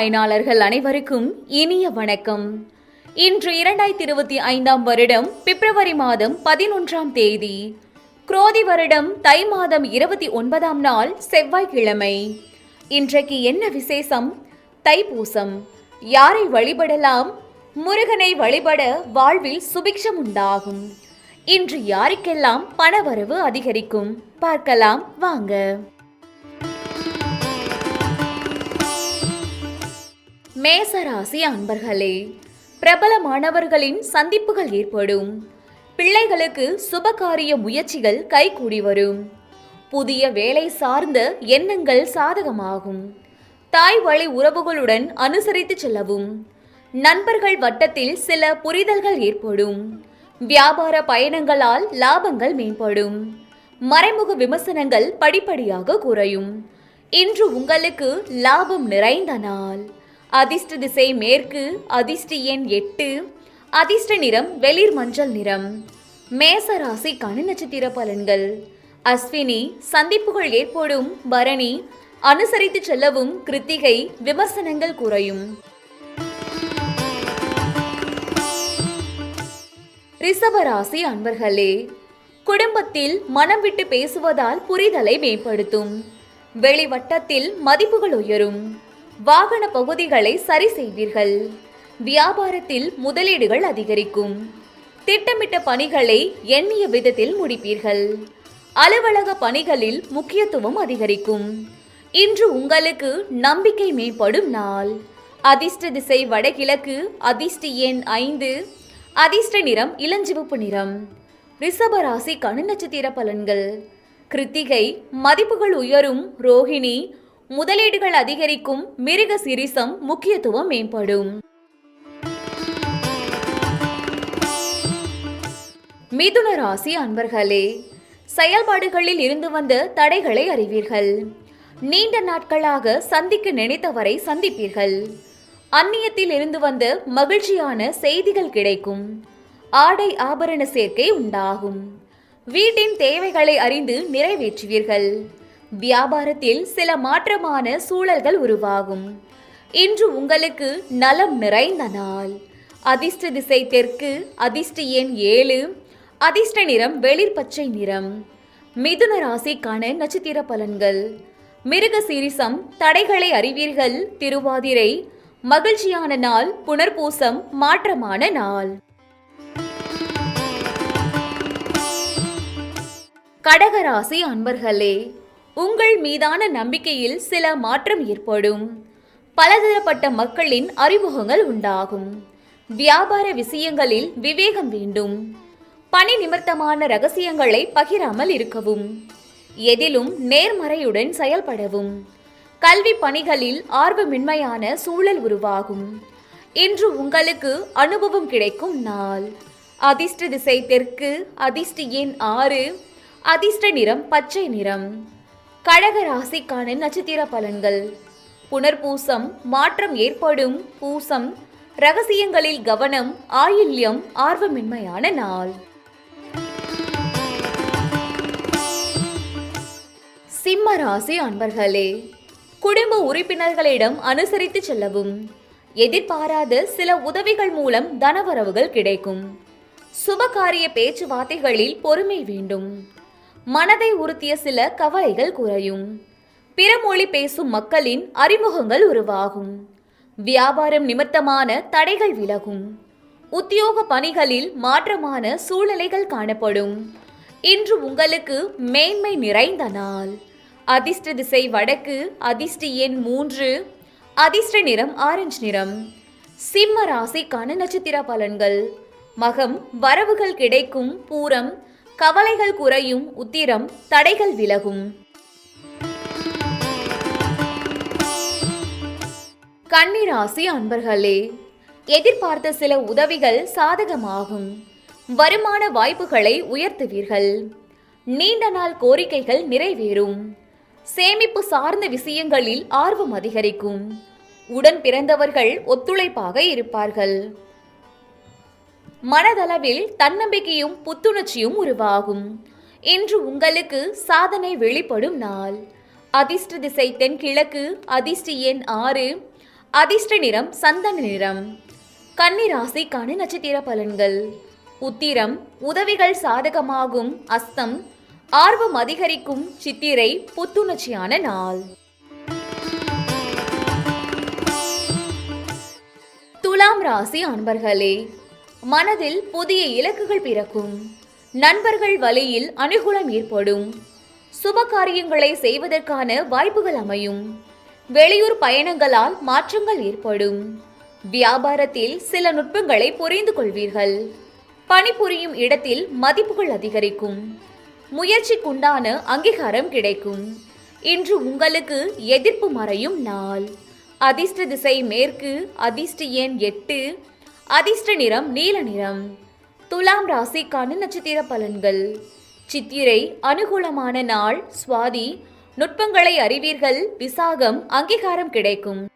பயனாளர்கள் அனைவருக்கும் இனிய வணக்கம். இன்று இரண்டாயிரத்தி இருபத்தி ஐந்தாம் வருடம் பிப்ரவரி மாதம் பதினொன்றாம் தேதி. குரோதி வருடம் தை மாதம் இருபத்தி ஒன்பதாம் நாள் செவ்வாய்க்கிழமை. இன்றைக்கு என்ன விசேஷம்? தைப்பூசம். யாரை வழிபடலாம்? முருகனை வழிபட வாழ்வில் சுபிக்ஷம் உண்டாகும். இன்று யாருக்கெல்லாம் பணவரவு அதிகரிக்கும்? பார்க்கலாம் வாங்க. மேசராசி அன்பர்களே பிரபல மாணவர்களின் சந்திப்புகள் ஏற்படும். பிள்ளைகளுக்கு சுபகாரிய முயற்சிகள் கைகூடி வரும். புதிய வேலை சார்ந்த எண்ணங்கள் சாதகமாகும். தாய் வழி உறவுகளுடன் அனுசரித்து செல்லவும். நண்பர்கள் வட்டத்தில் சில புரிதல்கள் ஏற்படும். வியாபார பயணங்களால் லாபங்கள் மேம்படும். மறைமுக விமர்சனங்கள் படிப்படியாக குறையும். இன்று உங்களுக்கு லாபம் நிறைந்த நாள். அதிர்ஷ்ட திசை மேற்கு அதிர்ஷ்ட எண் எட்டு அதிர்ஷ்ட நிறம் வெளிர் மஞ்சள் நிறம். மேச ராசிக்கான நட்சத்திர பலன்கள். அஸ்வினி சந்திப்புகள் ஏற்படும். பரணி அனுசரித்து செல்லவும். கிருத்திகை விமர்சனங்கள் குறையும். ரிஷபராசி அன்பர்களே குடும்பத்தில் மனம் விட்டு பேசுவதால் புரிதலை மேம்படுத்தும். வெளிவட்டத்தில் மதிப்புகள் உயரும். வாகன பகுதிகளை சரி செய்வீர்கள். வியாபாரத்தில் முதலீடுகள் அதிகரிக்கும். திட்டமிட்ட பணிகளை எண்ணிய விதத்தில் முடிப்பீர்கள். அலுவலக பணிகளில் முக்கியத்துவம் அதிகரிக்கும். இன்று உங்களுக்கு நம்பிக்கை மேம்படும் நாள். அதிர்ஷ்ட திசை வடகிழக்கு அதிர்ஷ்ட எண் ஐந்து அதிர்ஷ்ட நிறம் இளஞ்சிவப்பு நிறம். ரிஷபராசி கணு நட்சத்திர பலன்கள். கிருத்திகை மதிப்புகள் உயரும். ரோஹிணி முதலீடுகள் அதிகரிக்கும் மிருக சிரிசம் முக்கியத்துவம் மேம்படும். மிதுன ராசி அன்பர்களே செயல்பாடுகளில் இருந்து வந்த தடைகளை அறிவீர்கள். நீண்ட நாட்களாக சந்திக்க நினைத்தவரை சந்திப்பீர்கள். அந்நியத்தில் இருந்து வந்த மகிழ்ச்சியான செய்திகள் கிடைக்கும். ஆடை ஆபரண சேர்க்கை உண்டாகும். வீட்டின் தேவைகளை அறிந்து நிறைவேற்றுவீர்கள். வியாபாரத்தில் சில மாற்றமான சூழல்கள் உருவாகும். இன்று உங்களுக்கு நலம் நிறைந்த நாள். அதிர்ஷ்ட திசை தெற்கு அதிர்ஷ்ட எண் ஏழு அதிர்ஷ்ட நிறம் வெளிர் பச்சை நிறம். மிதுன ராசிக்கான நட்சத்திர பலன்கள். மிருக சீரிசம் தடைகளை அறிவீர்கள் திருவாதிரை. மகிழ்ச்சியான நாள் புனர்பூசம் மாற்றமான நாள். கடகராசி அன்பர்களே உங்கள் மீதான நம்பிக்கையில் சில மாற்றம் ஏற்படும். பலதரப்பட்ட மக்களின் அறிமுகங்கள் உண்டாகும். வியாபார விஷயங்களில் விவேகம் வேண்டும். பணி நிமித்தமான ரகசியங்களை பகிராமல் இருக்கவும். எதிலும் நேர்மறையுடன் செயல்படவும். கல்வி பணிகளில் ஆர்வமின்மையான சூழல் உருவாகும். இன்று உங்களுக்கு அனுபவம் கிடைக்கும் நாள். அதிர்ஷ்ட திசை தெற்கு அதிர்ஷ்ட எண் ஆறு அதிர்ஷ்ட நிறம் பச்சை நிறம். கடக ராசிக்கான நட்சத்திர பலன்கள். புனர்பூசம் மாற்றம் ஏற்படும் பூசம் ரகசியங்களில் கவனம் ஆயில்யம் ஆர்வமின்மையான நாள். சிம்ம ராசி அன்பர்களே குடும்ப உறுப்பினர்களிடம் அனுசரித்து செல்லவும். எதிர்பாராத சில உதவிகள் மூலம் தனவரவுகள் கிடைக்கும். சுபகாரிய பேச்சுவார்த்தைகளில் பொறுமை வேண்டும். மனதை உறுத்திய சில கவலைகள் குறையும். பிற மொழி பேசும் மக்களின் அறிமுகங்கள் உருவாகும். வியாபாரம் நிமித்தமான தடைகள் விலகும். உத்தியோக பணிகளில் மாற்றமான சூழ்நிலைகள் காணப்படும். இன்று உங்களுக்கு மேன்மை நிறைந்த நாள். அதிர்ஷ்ட திசை வடக்கு அதிர்ஷ்ட எண் மூன்று அதிர்ஷ்ட நிறம் ஆரஞ்சு நிறம். சிம்ம ராசிக்கான நட்சத்திர பலன்கள். மகம் வரவுகள் கிடைக்கும் பூரம் கவலைகள் குறையும் உத்திரம் தடைகள் விலகும். கன்னிராசி அன்பர்களே எதிர்பார்த்த சில உதவிகள் சாதகமாகும். வருமான வாய்ப்புகளை உயர்த்துவீர்கள். நீண்ட நாள் கோரிக்கைகள் நிறைவேறும். சேமிப்பு சார்ந்த விஷயங்களில் ஆர்வம் அதிகரிக்கும். உடன் பிறந்தவர்கள் ஒத்துழைப்பாக இருப்பார்கள். மனதளவில் தன்னம்பிக்கையும் புத்துணர்ச்சியும் உருவாகும். இன்று உங்களுக்கு சாதனை வெளிப்படும் நாள். அதிர்ஷ்ட திசை தென்கிழக்கு அதிர்ஷ்ட எண் ஆறு அதிர்ஷ்ட நிறம் சந்தன நிறம். கன்னிராசிக்கான நட்சத்திர பலன்கள். உத்திரம் உதவிகள் சாதகமாகும் அஸ்தம் ஆர்வம் அதிகரிக்கும் சித்திரை புத்துணர்ச்சியான நாள். துலாம் ராசி அன்பர்களே மனதில் புதிய இலக்குகள் பிறக்கும். நண்பர்கள் வழியில் அனுகூலம் ஏற்படும். சுப காரியங்களை செய்வதற்கான வாய்ப்புகள் அமையும். வெளியூர் பயணங்களால் மாற்றங்கள் ஏற்படும். வியாபாரத்தில் சில நுட்பங்களை புரிந்து கொள்வீர்கள். பணிபுரியும் இடத்தில் மதிப்புகள் அதிகரிக்கும். முயற்சிக்குண்டான அங்கீகாரம் கிடைக்கும். இன்று உங்களுக்கு எதிர்ப்பு மறையும் நாள். அதிர்ஷ்ட திசை மேற்கு அதிர்ஷ்ட எண் எட்டு அதிர்ஷ்ட நிறம் நீல நிறம். துலாம் ராசிக்கான நட்சத்திர பலன்கள். சித்திரை அனுகூலமான நாள் சுவாதி. நுட்பங்களை அறிவீர்கள் விசாகம் அங்கீகாரம் கிடைக்கும்.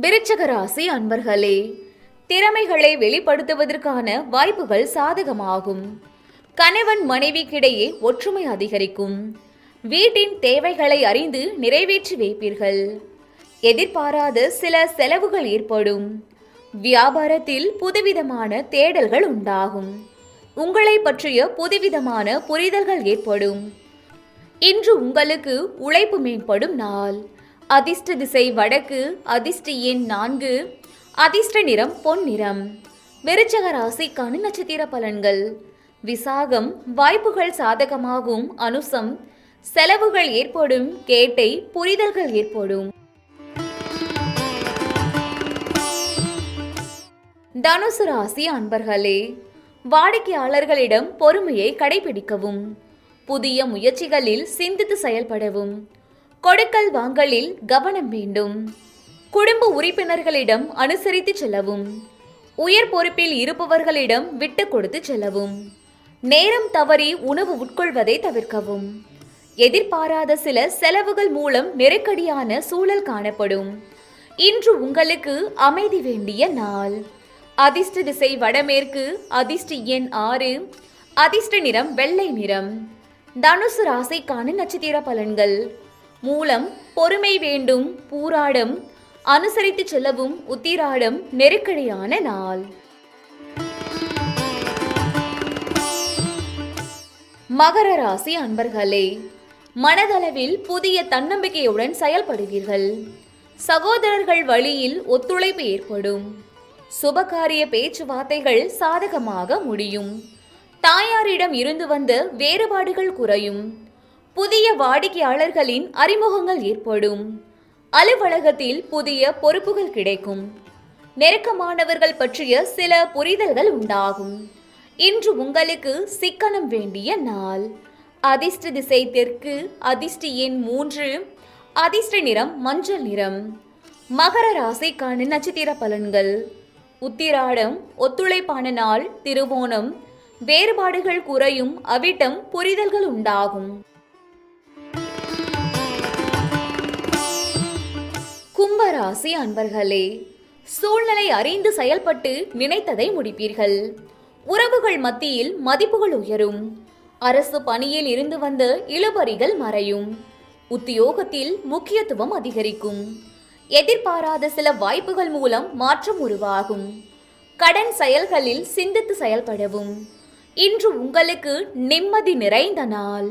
விருச்சக ராசி அன்பர்களே திறமைகளை வெளிப்படுத்துவதற்கான வாய்ப்புகள் சாதகமாகும். கணவன் மனைவிக்கிடையே ஒற்றுமை அதிகரிக்கும். வீட்டின் தேவைகளை அறிந்து நிறைவேற்றி வைப்பீர்கள். எதிர்பாராத சில செலவுகள் ஏற்படும். வியாபாரத்தில் புதுவிதமான தேடல்கள் உண்டாகும். உங்களை பற்றிய புதுவிதமான புரிதல்கள் ஏற்படும். இன்று உங்களுக்கு உழைப்பு மேம்படும் நாள். அதிர்ஷ்ட திசை வடக்கு அதிர்ஷ்ட எண் நான்கு அதிர்ஷ்ட நிறம் பொன் நிறம். விருச்சக ராசிக்கான நட்சத்திர பலன்கள். விசாகம் வாய்ப்புகள் சாதகமாகும் அனுசம் செலவுகள் ஏற்படும் கேட்டை புரிதல்கள் ஏற்படும். தனுசு ராசி அன்பர்களே வாடிக்கையாளர்களிடம் பொறுமையை கடைபிடிக்கவும் புதிய முயற்சிகளில் சிந்தித்து செயல்படவும் கொடுக்கல் வாங்கலில் கவனம் வேண்டும். குடும்ப உறுப்பினர்களிடம் அனுசரித்து செல்லவும் உயர் பொறுப்பில் இருப்பவர்களிடம் விட்டு கொடுத்து செல்லவும் நேரம் தவறி உணவு உட்கொள்வதை தவிர்க்கவும் எதிர்பாராத சில செலவுகள் மூலம் நெருக்கடியான சூழல் காணப்படும். இன்று உங்களுக்கு அமைதி வேண்டிய நாள். அதிர்ஷ்ட திசை வடமேற்கு அதிர்ஷ்ட எண் ஆறு அதிர்ஷ்ட நிறம் வெள்ளை நிறம். தனுசு ராசிக்கான நட்சத்திர பலன்கள். மூலம் பொறுமை வேண்டும் பூராடம் அனுசரித்து செல்லவும் உத்திராடம் நெருக்கடியான நாள். மகர ராசி அன்பர்களே மனதளவில் புதிய தன்னம்பிக்கையுடன் செயல்படுவீர்கள். சகோதரர்கள் வழியில் ஒத்துழைப்பு ஏற்படும். சுபகாரிய பேச்சுவார்த்தைகள் சாதகமாக முடியும். தாயாரிடம் இருந்து வந்த வேறுபாடுகள் குறையும். புதிய வாடிக்கையாளர்களின் அறிமுகங்கள் ஏற்படும். அலுவலகத்தில் புதிய பொறுப்புகள் கிடைக்கும். நெருக்கமானவர்கள் பற்றிய சில புரிதல்கள் உண்டாகும். இன்று உங்களுக்கு சிக்கனம் வேண்டிய நாள். அதிர்ஷ்ட திசை தெற்கு அதிர்ஷ்ட எண் மூன்று அதிர்ஷ்ட நிறம் மஞ்சள் நிறம். மகர ராசிக்கான நட்சத்திர பலன்கள். உத்திராடம் ஒத்துழைப்பான நாள் திருவோணம் வேறுபாடுகள் குறையும் அவிட்டம் புரிதல்கள் உண்டாகும். கும்பராசி அன்பர்களே சூழ்நிலை அறிந்து செயல்பட்டு நினைத்ததை முடிப்பீர்கள். உறவுகள் மத்தியில் மதிப்புகள் உயரும். அரசு பணியில் இருந்து வந்த இழுபறிகள் மறையும். உத்தியோகத்தில் முக்கியத்துவம் அதிகரிக்கும். எதிர்பாராத சில வாய்ப்புகள் மூலம் மாற்றம் உருவாகும். கடன் செயல்களில் சிந்தித்து செயல்படவும். இன்று உங்களுக்கு நிம்மதி நிறைந்த நாள்.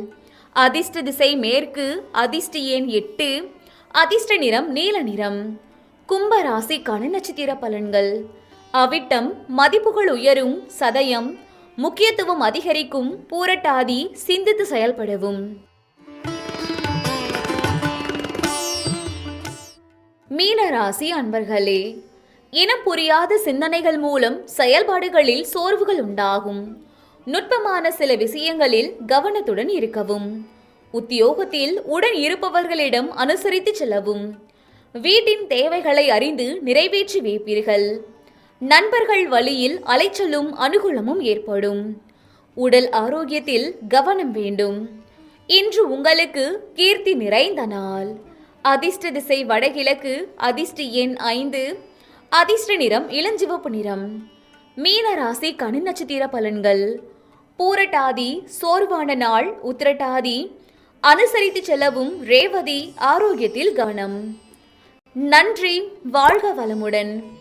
அதிர்ஷ்ட திசை மேற்கு அதிர்ஷ்ட எண் எட்டு அதிர்ஷ்ட நிறம் நீல நிறம். கும்பராசிக்கான நட்சத்திர பலன்கள். அவிட்டம் மதிப்புகள் உயரும் சதயம் முக்கியத்துவம் அதிகரிக்கும் பூரட்டாதி சிந்தித்து செயல்படவும். மீன ராசி அன்பர்களே இனம் புரியாத சிந்தனைகள் மூலம் செயல்பாடுகளில் சோர்வுகள் உண்டாகும். நுட்பமான சில விஷயங்களில் கவனத்துடன் இருக்கவும். உத்தியோகத்தில் உடன் இருப்பவர்களிடம் அனுசரித்து செல்லவும். வீட்டின் தேவைகளை அறிந்து நிறைவேற்றி வைப்பீர்கள். நண்பர்கள் வழியில் அலைச்சலும் அனுகூலமும் ஏற்படும். உடல் ஆரோக்கியத்தில் கவனம் வேண்டும். இன்று உங்களுக்கு கீர்த்தி நிறைந்த நாள். அதிர்ஷ்ட திசை வடகிழக்கு அதிர்ஷ்ட எண் ஐந்து அதிர்ஷ்ட நிறம் இளஞ்சிவப்பு நிறம். மீன ராசி கனி நட்சத்திர பலன்கள். பூரட்டாதி சோர்வான நாள் உத்திரட்டாதி அனுசரித்து செல்லவும் ரேவதி ஆரோக்கியத்தில் கவனம். நன்றி வாழ்க வளமுடன்.